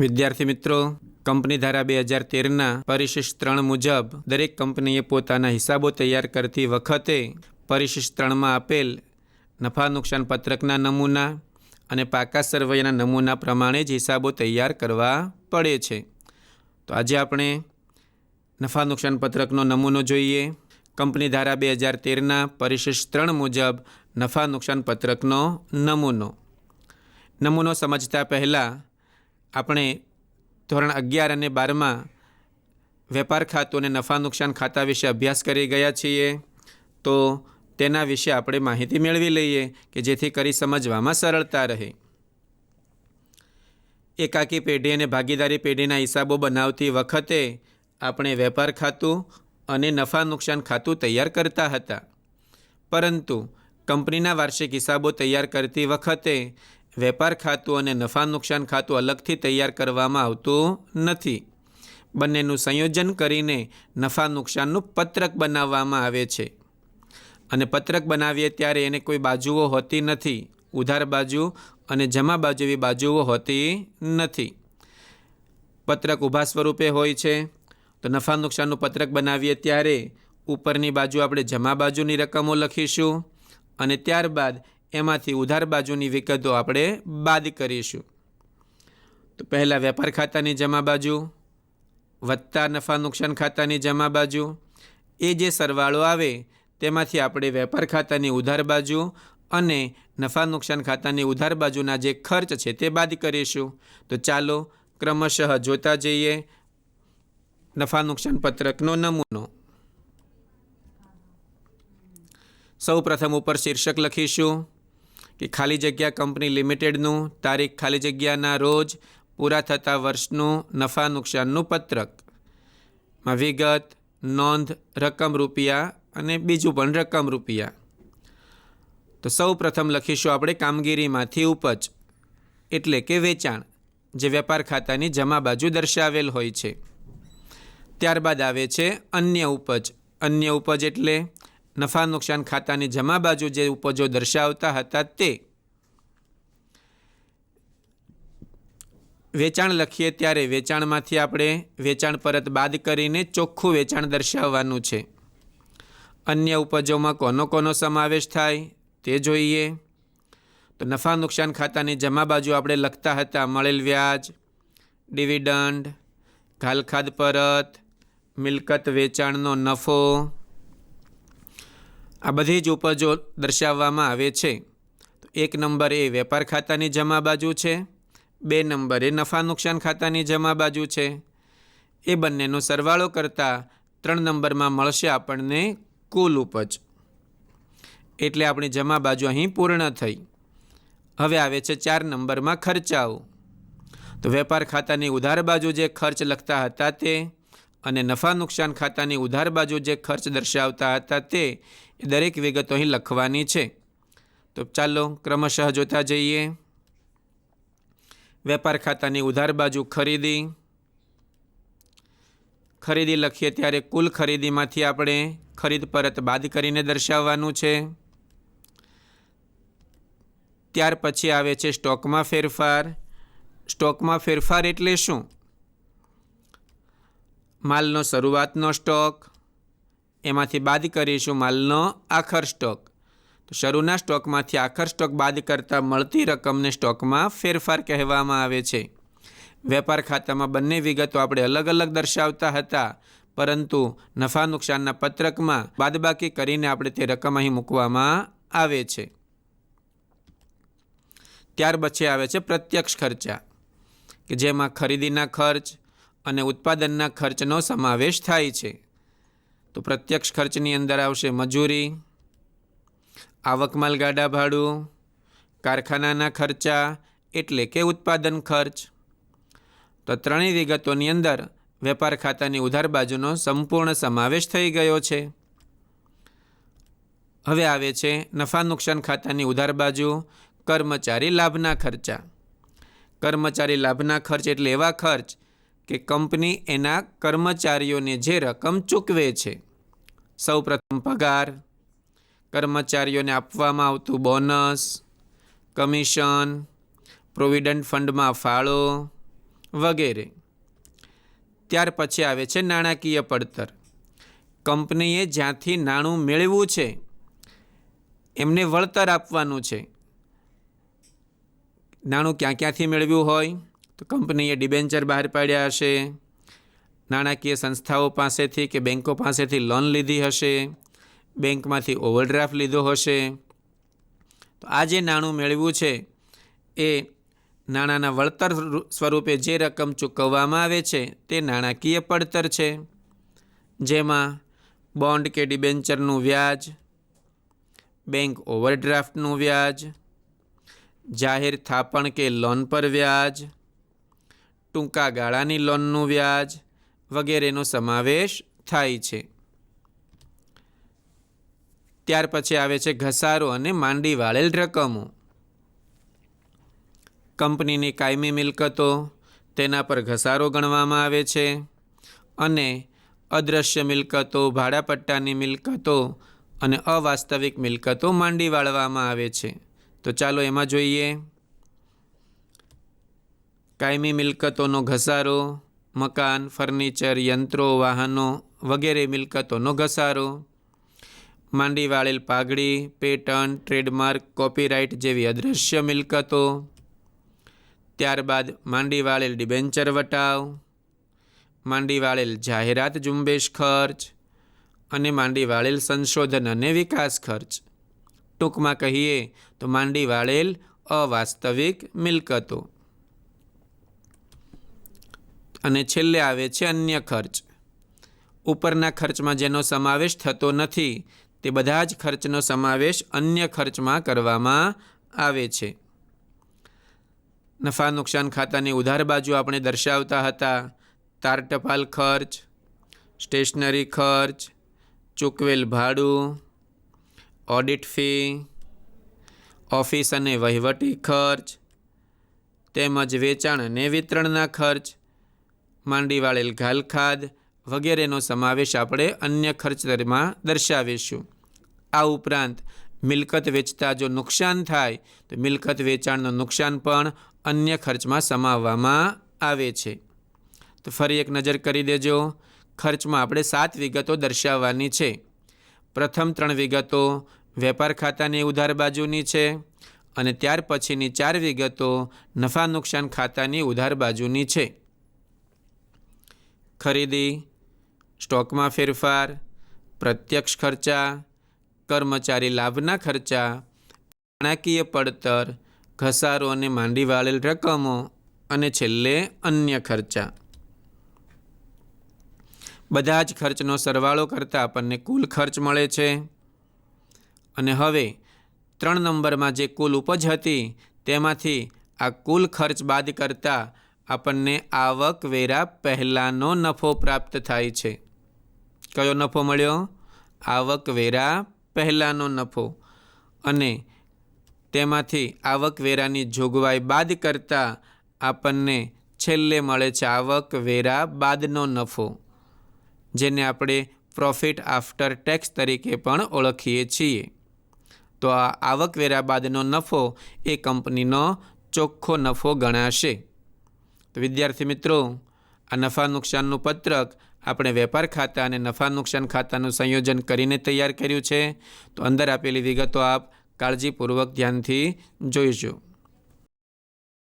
વિદ્યાર્થી મિત્રો, કંપની ધારા બે હજાર તેરના પરિશિષ્ટ ત્રણ મુજબ દરેક કંપનીએ પોતાના હિસાબો તૈયાર કરતી વખતે પરિશિષ્ટ ત્રણમાં આપેલ નફા નુકસાન પત્રકના નમૂના અને પાકા સર્વેના નમૂના પ્રમાણે જ હિસાબો તૈયાર કરવા પડે છે. તો આજે આપણે નફા નુકસાન પત્રકનો નમૂનો જોઈએ. કંપની ધારા બે હજાર તેરના પરિશિષ્ટ ત્રણ મુજબ નફા નુકસાન પત્રકનો નમૂનો. નમૂનો સમજતા પહેલાં આપણે ધોરણ અગિયાર અને બારમાં વેપાર ખાતું અને નફા નુકસાન ખાતા વિશે અભ્યાસ કરી ગયા છીએ, તો તેના વિશે આપણે માહિતી મેળવી લઈએ કે જેથી કરી સમજવામાં સરળતા રહે. એકાકી પેઢી અને ભાગીદારી પેઢીના હિસાબો બનાવતી વખતે આપણે વેપાર ખાતું અને નફા નુકસાન ખાતું તૈયાર કરતા હતા. પરંતુ કંપનીના વાર્ષિક હિસાબો તૈયાર કરતી વખતે વેપાર ખાતું અને નફા નુકસાન ખાતું અલગથી તૈયાર કરવામાં આવતું નથી. બંનેનું સંયોજન કરીને નફા નુકસાનનું પત્રક બનાવવામાં આવે છે. અને પત્રક બનાવીએ ત્યારે એને કોઈ બાજુઓ હોતી નથી. ઉધાર બાજુ અને જમા બાજુ એવી બાજુઓ હોતી નથી. પત્રક ઊભા સ્વરૂપે હોય છે. તો નફા નુકસાનનું પત્રક બનાવીએ ત્યારે ઉપરની બાજુ આપણે જમા બાજુની રકમો લખીશું. અને ત્યારબાદ એમાંથી ઉધાર બાજુની વિગતો આપણે બાદ કરીશું. તો પહેલાં વેપાર ખાતાની જમા બાજુ વત્તા નફા નુકસાન ખાતાની જમા બાજુ, એ જે સરવાળો આવે તેમાંથી આપણે વેપાર ખાતાની ઉધાર બાજુ અને નફા નુકસાન ખાતાની ઉધાર બાજુના જે ખર્ચ છે તે બાદ કરીશું. તો ચાલો ક્રમશઃ જોતા જઈએ નફા નુકસાન પત્રકનો નમૂનો. સૌ પ્રથમ ઉપર શીર્ષક લખીશું. કે ખાલી જગ્યા કંપની લિમિટેડનું તારીખ ખાલી જગ્યાના રોજ પૂરા થતા વર્ષનું નફા નુકસાનનું પત્રક. માં વિગત, નોંધ, રકમ રૂપિયા અને બીજું પણ રકમ રૂપિયા. તો સૌ પ્રથમ લખીશું આપણે કામગીરીમાંથી ઉપજ, એટલે કે વેચાણ, જે વેપાર ખાતાની જમા બાજુ દર્શાવેલ હોય છે. ત્યારબાદ આવે છે અન્ય ઉપજ. અન્ય ઉપજ એટલે નફા નુકસાન ખાતાની જમા બાજુ જે ઉપજો દર્શાવતા હતા તે વેચાણ લખીએ ત્યારે વેચાણમાંથી આપણે વેચાણ પરત બાદ કરીને ચોખ્ખું વેચાણ દર્શાવવાનું છે. અન્ય ઉપજોમાં કોનો કોનો સમાવેશ થાય તે જોઈએ. તો નફા નુકસાન ખાતાની જમા બાજુ આપણે લખતા હતા મળેલ વ્યાજ, ડિવિડન્ડ, ઘાલખાદ પરત, મિલકત વેચાણનો નફો આ બધી જ ઉપજો દર્શાવવામાં આવે છે. એક નંબર એ વેપાર ખાતાની જમા બાજુ છે. બે નંબર એ નફા નુકસાન ખાતાની જમા બાજુ છે. એ બંનેનો સરવાળો કરતાં ત્રણ નંબરમાં મળશે આપણને કુલ ઉપજ. એટલે આપણી જમા બાજુ અહીં પૂર્ણ થઈ. હવે આવે છે ચાર નંબરમાં ખર્ચાઓ. તો વેપાર ખાતાની ઉધાર બાજુ જે ખર્ચ લખતા હતા તે અને નફા નુકસાન ખાતાની ઉધાર બાજુ જે ખર્ચ દર્શાવતા હતા તે દરેક વિગતો અહીં લખવાની છે. તો ચાલો ક્રમશઃ જોતા જઈએ. વેપાર ખાતાની ઉધાર બાજુ ખરીદી. ખરીદી લખીએ ત્યારે કુલ ખરીદીમાંથી આપણે ખરીદ પરત બાદ કરીને દર્શાવવાનું છે. ત્યાર પછી આવે છે સ્ટોકમાં ફેરફાર. સ્ટોકમાં ફેરફાર એટલે શું? માલનો શરૂઆતનો સ્ટોક. એમાંથી બાદ કરીશું માલનો આખર સ્ટોક. તો શરૂના સ્ટોકમાંથી આખર સ્ટોક બાદ કરતાં મળતી રકમને સ્ટોકમાં ફેરફાર કહેવામાં આવે છે. વેપાર ખાતામાં બંને વિગતો આપણે અલગ અલગ દર્શાવતા હતા, પરંતુ નફા નુકસાનના પત્રકમાં બાદબાકી કરીને આપણે તે રકમ અહીં મૂકવામાં આવે છે. ત્યાર પછી આવે છે પ્રત્યક્ષ ખર્ચા, કે જેમાં ખરીદીના ખર્ચ અને ઉત્પાદનના ખર્ચનો સમાવેશ થાય છે. તો પ્રત્યક્ષ ખર્ચની અંદર આવશે મજૂરી, આવકમાલ ગાડા ભાડું, કારખાનાના ખર્ચા એટલે કે ઉત્પાદન ખર્ચ. તો ત્રણેય વિગતોની અંદર વેપાર ખાતાની ઉધાર બાજુનો સંપૂર્ણ સમાવેશ થઈ ગયો છે. હવે આવે છે નફા નુકસાન ખાતાની ઉધાર બાજુ, કર્મચારી લાભના ખર્ચા. કર્મચારી લાભના ખર્ચ એટલે એવા ખર્ચ કે કંપની એના કર્મચારીઓને જે રકમ ચૂકવે છે. સૌ પ્રથમ પગાર, કર્મચારીઓને આપવામાં આવતું બોનસ, કમિશન, પ્રોવિડન્ટ ફંડમાં ફાળો વગેરે. ત્યાર પછી આવે છે નાણાકીય પડતર. કંપનીએ જ્યાંથી નાણું મેળવ્યું છે, એમને વળતર આપવાનું છે. નાણું ક્યાં ક્યાંથી મેળવ્યું હોય? તો કંપનીએ ડિબેન્ચર બહાર પાડ્યા હશે. નાણાકીય સંસ્થાઓ પાસેથી કે બેન્કો પાસેથી લોન લીધી હશે. બેંકમાંથી ઓવરડ્રાફ્ટ લીધો હશે. તો આ જે નાણું મેળવ્યું છે, એ નાણાંના વળતર સ્વરૂપે જે રકમ ચૂકવવામાં આવે છે, તે નાણાકીય પડતર છે. જેમાં બોન્ડ કે ડિબેન્ચરનું વ્યાજ, બેંક ઓવરડ્રાફ્ટનું વ્યાજ, જાહેર થાપણ કે લોન પર વ્યાજ ટૂંકા ગાળાની લોનનું વ્યાજ વગેરેનો સમાવેશ થાય છે. ત્યાર પછી આવે છે ઘસારો અને માંડી વાળેલ રકમો. કંપનીની કાયમી મિલકતો તેના પર ઘસારો ગણવામાં આવે છે અને અદ્રશ્ય મિલકતો, ભાડાપટ્ટાની મિલકતો અને અવાસ્તવિક મિલકતો માંડી વાળવામાં આવે છે. તો ચાલો એમાં જોઈએ. કાયમી મિલકતોનો ઘસારો, મકાન, ફર્નિચર, યંત્રો, વાહનો વગેરે મિલકતોનો ઘસારો માંડી વાળેલ પાઘડી, પેટર્ન, ટ્રેડમાર્ક, કોપીરાઇટ જેવી અદૃશ્ય મિલકતો, ત્યારબાદ માંડી વાળેલ ડિબેન્ચર વટાવ માંડી વાળેલ જાહેરાત ઝુંબેશ ખર્ચ અને માંડી વાળેલ સંશોધન અને વિકાસ ખર્ચ. ટૂંકમાં કહીએ તો માંડી વાળેલ અવાસ્તવિક મિલકતો. અને છેલ્લે આવે છે અન્ય ખર્ચ. ઉપરના ખર્ચમાં જેનો સમાવેશ થતો નથી, તે બધા જ ખર્ચનો સમાવેશ અન્ય ખર્ચમાં કરવામાં આવે છે. નફા નુકસાન ખાતાની ઉધાર બાજુ આપણે દર્શાવતા હતા. તાર ટપાલ ખર્ચ, સ્ટેશનરી ખર્ચ, ચૂકવેલ ભાડું, ઓડિટ ફી, ઓફિસ અને વહીવટી ખર્ચ, તેમજ વેચાણ અને વિતરણના ખર્ચ માંડી વાળેલ ઘાલખાદ વગેરેનો સમાવેશ આપણે અન્ય ખર્ચ દરમાં દર્શાવીશું. આ ઉપરાંત મિલકત વેચતા જો નુકસાન થાય, તો મિલકત વેચાણનું નુકસાન પણ અન્ય ખર્ચમાં સમાવવામાં આવે છે. તો ફરી એક નજર કરી દેજો. ખર્ચમાં આપણે સાત વિગતો દર્શાવવાની છે. પ્રથમ ત્રણ વિગતો વેપાર ખાતાની ઉધાર બાજુની છે અને ત્યાર પછીની ચાર વિગતો નફા નુકસાન ખાતાની ઉધાર બાજુની છે. ખરીદી, સ્ટોકમાં ફેરફાર, પ્રત્યક્ષ ખર્ચા, કર્મચારી લાભના ખર્ચા, નાણાકીય પડતર, ઘસારો અને માંડી વાળેલ રકમો અને છેલ્લે અન્ય ખર્ચા. બધા જ ખર્ચનો સરવાળો કરતાં આપણને કુલ ખર્ચ મળે છે. અને હવે, ત્રણ નંબરમાં જે કુલ ઉપજ હતી, તેમાંથી આ કુલ ખર્ચ બાદ કરતાં આપણને આવક વેરા પહેલાંનો નફો પ્રાપ્ત થાય છે. કયો નફો મળ્યો? આવક વેરા પહેલાંનો નફો. અને તેમાંથી આવક વેરાની જોગવાઈ બાદ કરતાં આપણને છેલ્લે મળે છે આવક વેરા બાદનો નફો, જેને આપણે પ્રોફિટ આફ્ટર ટેક્સ તરીકે પણ ઓળખીએ છીએ. તો આ આવકવેરા બાદનો નફો એ કંપનીનો ચોખ્ખો નફો ગણાશે. તો વિદ્યાર્થી મિત્રો, આ નફા નુકસાનનું પત્રક આપણે વેપાર ખાતા અને નફા નુકસાન ખાતાનું સંયોજન કરીને તૈયાર કર્યું છે. તો અંદર આપેલી વિગતો આપ કાળજીપૂર્વક ધ્યાનથી જોઈજો.